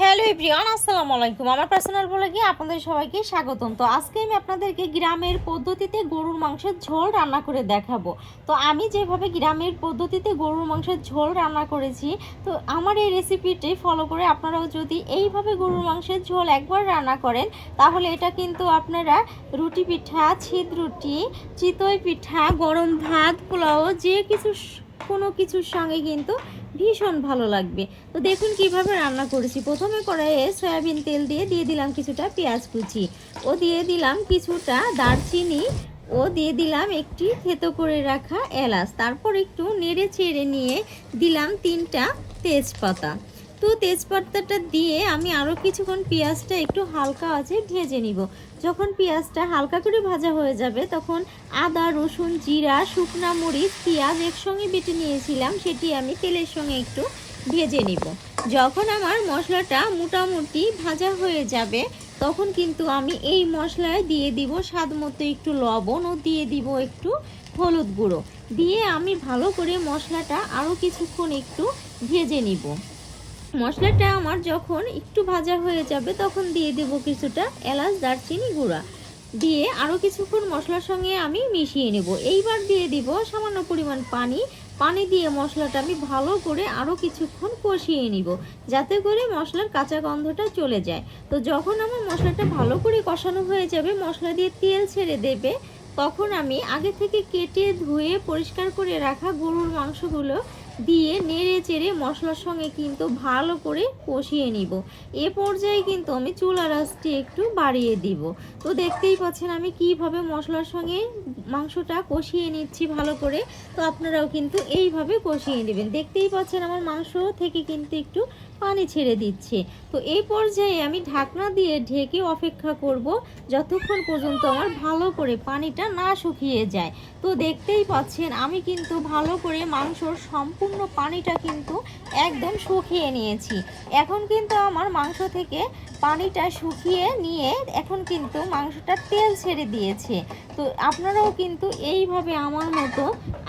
Hello everyone, আসসালামু আলাইকুম। আমার পার্সোনাল বলে গিয়ে আপনাদের সবাইকে স্বাগতম। তো আজকে আমি আপনাদেরকে গ্রামের পদ্ধতিতে গরুর মাংসের ঝোল রান্না করে দেখাবো। তো আমি যেভাবে গ্রামের পদ্ধতিতে গরুর মাংসের ঝোল রান্না করেছি, তো আমার এই রেসিপিটি ফলো করে আপনারাও যদি এইভাবে গরুর মাংসের ঝোল একবার রান্না করেন, তাহলে এটা কিন্তু আপনারা রুটি পিঠা ছিদ রুটি চিতই পিঠা, গরম ভাত, পোলাও, যে কিছু কোনো কিছুর সঙ্গে কিন্তু ভীষণ ভালো লাগবে। তো দেখুন কীভাবে রান্না করেছি। প্রথমে কড়াইয়ে সয়াবিন তেল দিয়ে দিয়ে দিলাম কিছুটা পেঁয়াজ কুচি। ও দিয়ে দিলাম কিছুটা দারচিনি। ও দিয়ে দিলাম একটি থেতো করে রাখা এলাচ। তারপর একটু নেড়ে ছেড়ে নিয়ে দিলাম তিনটা তেজপাতা। তো তেজপাতাটা দিয়ে আমি আরও কিছুক্ষণ পেঁয়াজটা একটু হালকা আছে ভেজে নিব। যখন পেঁয়াজটা হালকা করে ভাজা হয়ে যাবে, তখন আদা, রসুন, জিরা, শুকনা মরিচ, পেঁয়াজ একসঙ্গে বেটে নিয়েছিলাম, সেটি আমি তেলের সঙ্গে একটু ভেজে নিব। যখন আমার মশলাটা মোটামুটি ভাজা হয়ে যাবে, তখন কিন্তু আমি এই মশলায় দিয়ে দিব স্বাদ মতো একটু লবণ ও দিয়ে দিব একটু হলুদ গুঁড়ো। দিয়ে আমি ভালো করে মশলাটা আরও কিছুক্ষণ একটু ভেজে নিব। মশলাটা আমার যখন একটু ভাজা হয়ে যাবে, তখন দিয়ে দেব কিছুটা এলাচ, দারচিনি গুঁড়া। দিয়ে আরও কিছুক্ষণ মশলার সঙ্গে আমি মিশিয়ে নেব। এইবার দিয়ে দিব সামান্য পরিমাণ পানি। পানি দিয়ে মশলাটা আমি ভালো করে আরও কিছুক্ষণ কষিয়ে নিব, যাতে করে মশলার কাঁচা গন্ধটা চলে যায়। তো যখন আমার মশলাটা ভালো করে কষানো হয়ে যাবে, মশলা দিয়ে তেল ছেড়ে দেবে, তখন আমি আগে থেকে কেটে ধুয়ে পরিষ্কার করে রাখা গরুর মাংসগুলো দিয়ে নেড়ে চেড়ে মশলার সঙ্গে কিন্তু ভালো করে কষিয়ে নিব। এ পর্যায়ে কিন্তু আমি চুলার আঁচটি একটু বাড়িয়ে দিব। তো দেখতেই পাচ্ছেন আমি কীভাবে মশলার সঙ্গে মাংসটা কষিয়ে নিচ্ছি ভালো করে। তো আপনারাও কিন্তু এইভাবে কষিয়ে নেবেন। দেখতেই পাচ্ছেন আমার মাংস থেকে কিন্তু একটু পানি ছেড়ে দিচ্ছে। তো এই পর্যায়ে আমি ঢাকনা দিয়ে ঢেকে অপেক্ষা করব যতক্ষণ পর্যন্ত আমার ভালো করে পানিটা না শুকিয়ে যায়। তো দেখতেই পাচ্ছেন, আমি কিন্তু ভালো করে মাংসর সম্পূর্ণ পানিটা কিন্তু একদম শুকিয়ে নিয়েছি। এখন কিন্তু আমার মাংস থেকে পানিটা শুকিয়ে নিয়ে এখন কিন্তু মাংসটা তেল ছেড়ে দিয়েছে। তো আপনারাও কিন্তু এইভাবে আমার মতো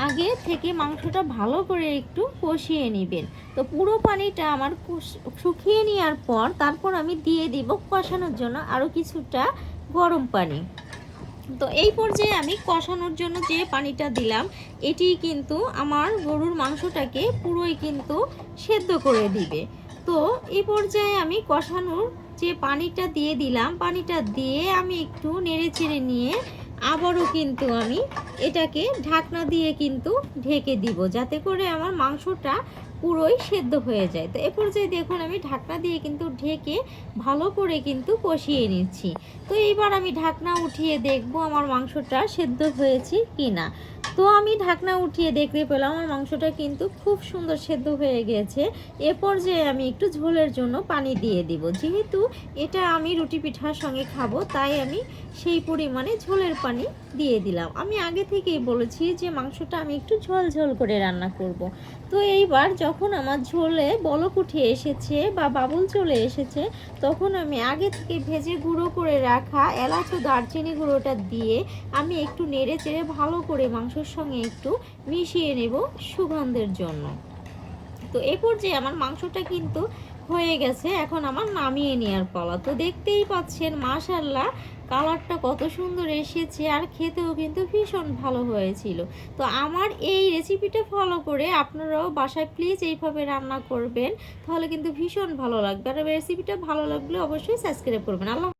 আগে থেকে মাংসটা ভালো করে একটু কষিয়ে নেবেন। তো পুরো পানিটা আমার শুকিয়ে নেওয়ার পর তারপর আমি দিয়ে দিব কষানোর জন্য আরও কিছুটা গরম পানি। তো এই পর্যায়ে আমি কষানোর জন্য যে পানিটা দিলাম, এটি কিন্তু আমার গরুর মাংসটাকে পুরোই কিন্তু সেদ্ধ করে দিবে। তো এই পর্যায়ে আমি কষানোর যে পানিটা দিয়ে দিলাম, পানিটা দিয়ে আমি একটু নেড়ে চেড়ে নিয়ে আবারও কিন্তু আমি এটাকে ঢাকনা দিয়ে কিন্তু ঢেকে দিব, যাতে করে আমার মাংসটা পুরোই সেদ্ধ হয়ে যায়। তো এ পর্যায়ে দেখুন, আমি ঢাকনা দিয়ে কিন্তু ঢেকে ভালো করে কিন্তু কষিয়ে নিচ্ছি। তো এইবার আমি ঢাকনা উঠিয়ে দেখব আমার মাংসটা সেদ্ধ হয়েছে কি না তো আমি ঢাকনা উঠিয়ে দেখতে পেলাম, আমার মাংসটা কিন্তু খুব সুন্দর সেদ্ধ হয়ে গেছে। এ পর্যায়ে আমি একটু ঝোলের জন্য পানি দিয়ে দিব। যেহেতু এটা আমি রুটি পিঠার সঙ্গে খাব, তাই আমি সেই পরিমাণে ঝোলের পানি দিয়ে দিলাম। আমি আগে থেকেই বলেছি যে মাংসটা আমি একটু ঝোল ঝোল করে রান্না করব। তো এইবার যখন আমার ঝোলে বলক উঠে এসেছে বা বাবুল চলে এসেছে, তখন আমি আগে থেকে ভেজে গুঁড়ো করে রাখা এলাচ ও দারচিনি গুঁড়োটা দিয়ে আমি একটু নেড়ে চেড়ে ভালো করে মাংসের সঙ্গে একটু মিশিয়ে নেব সুগন্ধের জন্য। তো এ পর্যায়ে আমার মাংসটা কিন্তু হয়ে গেছে, এখন আমার নামিয়ে নেওয়ার পালা। তো দেখতেই পাচ্ছেন মাশাল্লাহ কালারটা কত সুন্দর এসেছে আর খেতেও কিন্তু ভীষণ ভালো হয়েছিল। তো আমার এই রেসিপিটা ফলো করে আপনারাও বাসায় প্লিজ এইভাবে রান্না করবেন, তাহলে কিন্তু ভীষণ ভালো লাগবে। আর রেসিপিটা ভালো লাগলে অবশ্যই সাবস্ক্রাইব করবেন। আল্লাহ